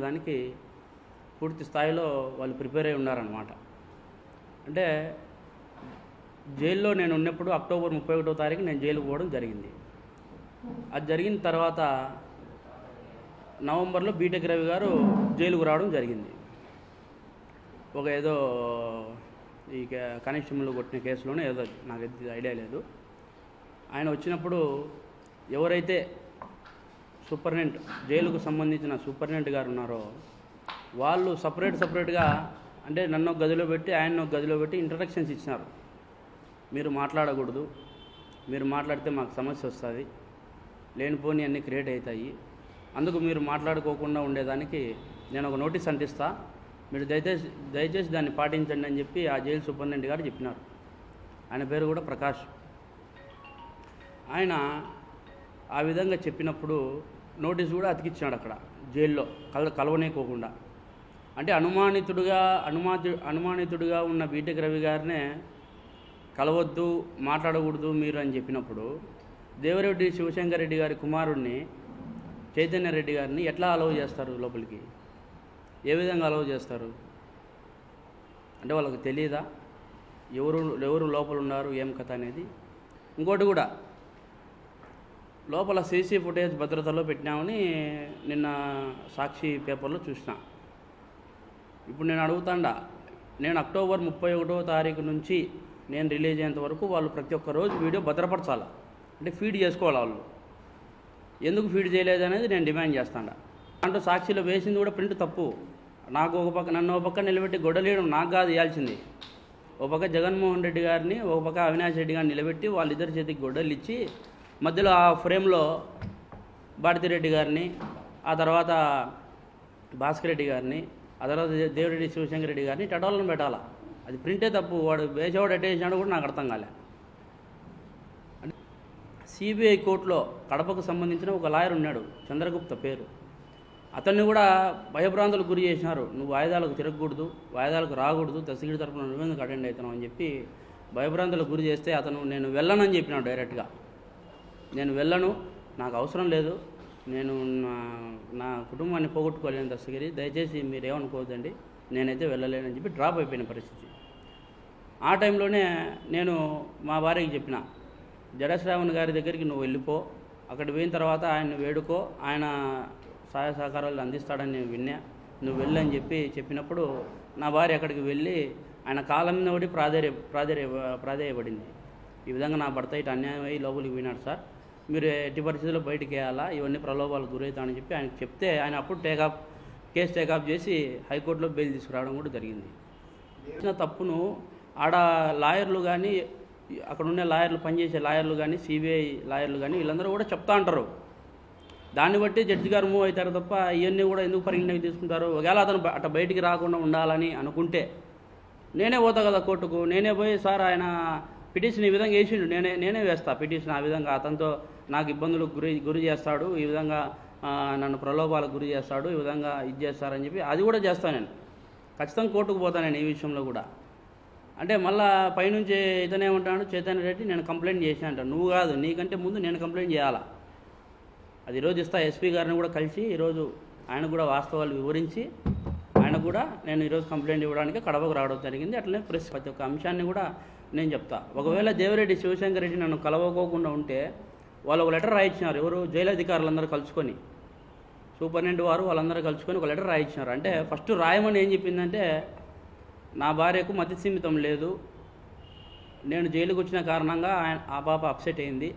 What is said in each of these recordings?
దానికి పూర్తి స్థాయిలో వాళ్ళు ప్రిపేర్ అయి ఉన్నారనమాట అంటే జైల్లో నేను ఉన్నప్పుడు అక్టోబర్ ముప్పై ఒకటో తారీఖు నేను జైలుకు పోవడం జరిగింది. అది జరిగిన తర్వాత నవంబర్లో బీటెక్ రవి గారు జైలుకు రావడం జరిగింది. ఒక ఏదో ఈ కనెక్షన్లు కొట్టిన కేసులోనే ఏదో నాకు ఐడియా లేదు. ఆయన వచ్చినప్పుడు ఎవరైతే సూపర్నెంట్ జైలుకు సంబంధించిన సూపర్నెంట్ గారు ఉన్నారో వాళ్ళు సపరేట్ సపరేట్గా అంటే నన్ను ఒక గదిలో పెట్టి ఆయన ఒక గదిలో పెట్టి ఇంట్రడక్షన్స్ ఇచ్చినారు. మీరు మాట్లాడకూడదు. మీరు మాట్లాడితే మాకు సమస్య వస్తుంది. లేనిపోని అన్నీ క్రియేట్ అవుతాయి. అందుకు మీరు మాట్లాడుకోకుండా ఉండేదానికి నేను ఒక నోటీస్ అంటిస్తా మీరు దయచేసి దయచేసి దాన్ని పాటించండి అని చెప్పి ఆ జైలు సూపరింటెండెంట్ గారు చెప్పినారు. ఆయన పేరు కూడా ప్రకాష్. ఆయన ఆ విధంగా చెప్పినప్పుడు నోటీస్ కూడా అతికిచ్చాడు అక్కడ జైల్లో కల కలవనేకోకుండా. అంటే అనుమానితుడుగా అనుమాతి అనుమానితుడుగా ఉన్న బీటెక్ రవి గారినే కలవద్దు మాట్లాడకూడదు మీరు అని చెప్పినప్పుడు దేవరెడ్డి శివశంకర్ రెడ్డి గారి కుమారుడిని చైతన్య రెడ్డి గారిని ఎట్లా అలవ్ చేస్తారు లోపలికి? ఏ విధంగా అలవ్ చేస్తారు? అంటే వాళ్ళకి తెలియదా ఎవరు ఎవరు లోపల ఉన్నారు ఏం కథ అనేది? ఇంకోటి కూడా లోపల సీసీ ఫుటేజ్ భద్రతలో పెట్టినామని నిన్న సాక్షి పేపర్లో చూసిన. ఇప్పుడు నేను అడుగుతాండా నేను అక్టోబర్ ముప్పై ఒకటో తారీఖు నుంచి నేను రిలీజ్ అయ్యేంత వరకు వాళ్ళు ప్రతి ఒక్క రోజు వీడియో భద్రపరచాలా అంటే ఫీడ్ చేసుకోవాలి వాళ్ళు? ఎందుకు ఫీడ్ చేయలేదు అనేది నేను డిమాండ్ చేస్తాను దాంట్లో సాక్షిలో వేసింది కూడా ప్రింట్ తప్పు. నాకు ఒక పక్క నన్ను ఒక పక్క నిలబెట్టి గొడవలేయడం నాకు కాదు ఇవ్వాల్సింది ఒక పక్క జగన్మోహన్ రెడ్డి గారిని ఒక పక్క అవినాష్ రెడ్డి గారిని నిలబెట్టి వాళ్ళిద్దరి చేతికి గొడ్డలు ఇచ్చి మధ్యలో ఆ ఫ్రేమ్లో భారతిరెడ్డి గారిని ఆ తర్వాత భాస్కర్ రెడ్డి గారిని ఆ తర్వాత దేవిరెడ్డి శివశంకర్ రెడ్డి గారిని టటోలను పెట్టాలా? అది ప్రింటే తప్పు. వాడు వేసేవాడు ఎట్టేసినాడు కూడా నాకు అర్థం కాలే. సిబిఐ కోర్టులో కడపకు సంబంధించిన ఒక లాయర్ ఉన్నాడు చంద్రగుప్త పేరు. అతన్ని కూడా భయభ్రాంతులకు గురి చేసినారు. నువ్వు వాయిదాలకు తిరగకూడదు వాయిదాలకు రాకూడదు దశగిరి తరపున నువ్వెందుకు అటెండ్ అవుతున్నావు అని చెప్పి భయభ్రాంతులకు గురి చేస్తే అతను నేను వెళ్ళనని చెప్పినాడు డైరెక్ట్గా. నేను వెళ్ళను నాకు అవసరం లేదు. నేను నా నా కుటుంబాన్ని పోగొట్టుకోలేను దశగిరి దయచేసి మీరు ఏమనుకోవద్దండి నేనైతే వెళ్ళలేనని చెప్పి డ్రాప్ అయిపోయిన పరిస్థితి. ఆ టైంలోనే నేను మా భార్యకి చెప్పిన జడశ్రావణ్ గారి దగ్గరికి నువ్వు వెళ్ళిపో అక్కడ పోయిన తర్వాత ఆయన వేడుకో ఆయన సహాయ సహకారాలు అందిస్తాడని నేను విన్నా. నువ్వు వెళ్ళని చెప్పి చెప్పినప్పుడు నా భార్య అక్కడికి వెళ్ళి ఆయన కాలం మీద ఒకటి ప్రాధేయ ప్రాధేయ ప్రాధేయపడింది. ఈ విధంగా నా భర్త ఇటు అన్యాయం అయ్యి లోపలికి పోయినాడు సార్. మీరు ఎట్టి పరిస్థితుల్లో బయటికి వేయాలా? ఇవన్నీ ప్రలోభాలకు గురవుతామని చెప్పి ఆయనకు చెప్తే ఆయన అప్పుడు టేకాఫ్ కేసు టేకాఫ్ చేసి హైకోర్టులో బెయిల్ తీసుకురావడం కూడా జరిగింది. చేసిన తప్పును ఆడ లాయర్లు కానీ అక్కడ ఉండే లాయర్లు పనిచేసే లాయర్లు కానీ సిబిఐ లాయర్లు కానీ వీళ్ళందరూ కూడా చెప్తా అంటారు. దాన్ని బట్టి జడ్జి గారు మూవ్ అవుతారు తప్ప ఇవన్నీ కూడా ఎందుకు పరిగణలోకి తీసుకుంటారు? ఒకవేళ అతను అట్ట బయటికి రాకుండా ఉండాలని అనుకుంటే నేనే పోతా కదా కోర్టుకు నేనే పోయి సార్ ఆయన పిటిషన్ ఈ విధంగా వేసిండు. నేనే నేనే వేస్తా పిటిషన్ ఆ విధంగా. అతనితో నాకు ఇబ్బందులకు గురి గురి చేస్తాడు. ఈ విధంగా నన్ను ప్రలోభాలకు గురి చేస్తాడు. ఈ విధంగా ఇది చేస్తారని చెప్పి అది కూడా చేస్తాను నేను. ఖచ్చితంగా కోర్టుకు పోతాను నేను ఈ విషయంలో కూడా. అంటే మళ్ళా పైనుంచి ఇతనే ఉంటాడు చైతన్య రెడ్డి నేను కంప్లైంట్ చేసిన అంట. నువ్వు కాదు నీకంటే ముందు నేను కంప్లైంట్ చేయాలా? అది ఈరోజు ఇస్తా ఎస్పీ గారిని కూడా కలిసి ఈరోజు ఆయన కూడా వాస్తవాలు వివరించి ఆయన కూడా నేను ఈరోజు కంప్లైంట్ ఇవ్వడానికి కడపకు రావడం జరిగింది. అట్లనే ప్రెస్ ప్రతి ఒక్క అంశాన్ని కూడా నేను చెప్తా. ఒకవేళ దేవిరెడ్డి శివశంకర్ రెడ్డి నన్ను కలవకోకుండా ఉంటే వాళ్ళు ఒక లెటర్ రాయించినారు ఎవరు? జైలు అధికారులందరూ కలుసుకొని. సూపరింటెండెంట్ వారు వాళ్ళందరూ కలుసుకొని ఒక లెటర్ రాయించినారు అంటే ఫస్ట్ రాయమని ఏం చెప్పిందంటే నా భార్యకు మతి సీమితం లేదు. నేను జైలుకు వచ్చిన కారణంగా ఆయన ఆ పాప అప్సెట్ అయింది.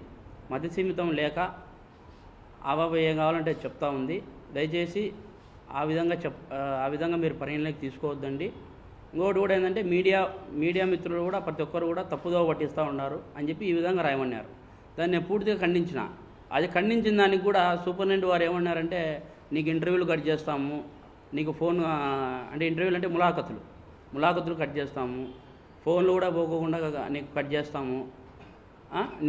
మతి సీమితం లేక ఆ పాప ఏం కావాలంటే చెప్తా ఉంది. దయచేసి ఆ విధంగా చెప్ ఆ విధంగా మీరు పరిగణలోకి తీసుకోవద్దండి. ఇంకోటి కూడా ఏంటంటే మీడియా మీడియా మిత్రులు కూడా ప్రతి ఒక్కరు కూడా తప్పుదో పట్టిస్తూ ఉన్నారు అని చెప్పి ఈ విధంగా రాయమన్నారు. దాన్ని నేను పూర్తిగా ఖండించిన. అది ఖండించిన దానికి కూడా సూపరింటెండెంట్ వారు ఏమన్నారంటే నీకు ఇంటర్వ్యూలు కట్ చేస్తాము నీకు ఫోన్ అంటే ఇంటర్వ్యూలు అంటే ములాఖతులు. ములాఖతులు కట్ చేస్తాము ఫోన్లు కూడా పోకోకుండా నీకు కట్ చేస్తాము.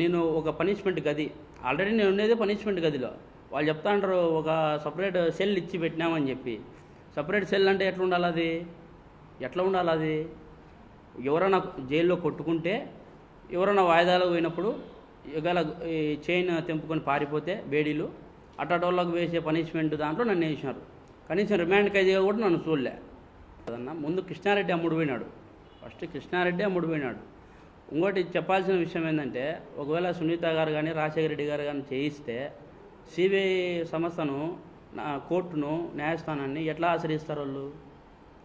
నేను ఒక పనిష్మెంట్ గది ఆల్రెడీ నేను ఉండేదే పనిష్మెంట్ గదిలో. వాళ్ళు చెప్తా ఉంటారు ఒక సపరేట్ సెల్ ఇచ్చి పెట్టినామని చెప్పి. సపరేట్ సెల్ అంటే ఎట్లా ఉండాలి అది? ఎట్లా ఉండాలి అది? ఎవరైనా జైల్లో కొట్టుకుంటే ఎవరైనా వాయిదాలకు పోయినప్పుడు ఇవాళ చైన్ తెంపుకొని పారిపోతే బేడీలు అట్టటోళ్ళకు వేసే పనిష్మెంట్ దాంట్లో నన్ను వేసినారు. కనీసం రిమాండ్ ఖైదీగా కూడా నన్ను చూడలే. కదన్నా ముందు కృష్ణారెడ్డి అమ్ముడు పోయినాడు. ఫస్ట్ కృష్ణారెడ్డి అమ్ముడు పోయినాడు. ఇంకోటి చెప్పాల్సిన విషయం ఏంటంటే ఒకవేళ సునీత గారు కానీ రాజశేఖర రెడ్డి గారు కానీ చేయిస్తే సిబిఐ సంస్థను నా కోర్టును న్యాయస్థానాన్ని ఎట్లా ఆశ్రయిస్తారు వాళ్ళు?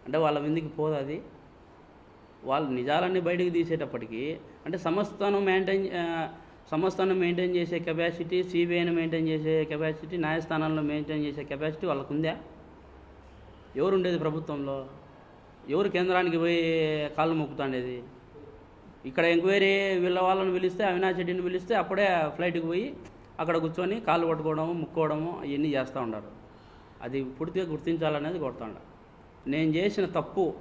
అంటే వాళ్ళ విందుకి పోదు అది. వాళ్ళు నిజాలన్నీ బయటకు తీసేటప్పటికీ అంటే సంస్థను మెయింటైన్ ఆ, సంస్థను మెయింటైన్ చేసే కెపాసిటీ సిబిఐని మెయింటైన్ చేసే కెపాసిటీ న్యాయస్థానంలో మెయింటైన్ చేసే కెపాసిటీ వాళ్ళకు ఉందా ఎవరు ఉండేది ప్రభుత్వంలో? ఎవరు కేంద్రానికి పోయి కాళ్ళు మొక్కుతాండేది? ఇక్కడ ఎంక్వైరీ వీళ్ళ వాళ్ళని పిలిస్తే అవినాష్ రెడ్డిని పిలిస్తే అప్పుడే ఫ్లైట్కి పోయి అక్కడ కూర్చొని కాళ్ళు పట్టుకోవడము ముక్కోవడము అవన్నీ చేస్తూ ఉంటారు అది పూర్తిగా గుర్తించాలనేది కొడుతుండ నేను చేసిన తప్పు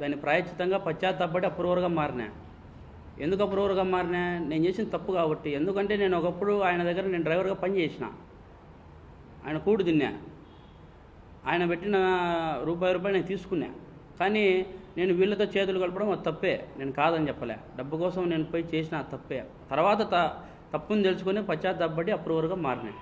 దాన్ని ప్రాయశ్చితంగా పశ్చాత్తాపడి అప్రూవర్గా మారినా. ఎందుకు అప్రూవర్గా మారినా? నేను చేసిన తప్పు కాబట్టి. ఎందుకంటే నేను ఒకప్పుడు ఆయన దగ్గర నేను డ్రైవర్గా పని చేసిన. ఆయన కూడు తిన్నా. ఆయన పెట్టిన రూపాయి రూపాయి నేను తీసుకున్నా. కానీ నేను వీళ్ళతో చేతులు కలపడం అది తప్పే. నేను కాదని చెప్పలే. డబ్బు కోసం నేను పోయి చేసిన తప్పే. తర్వాత త తప్పుని తెలుసుకొని పశ్చాత్తాపడి అప్రూవర్గా మారినా.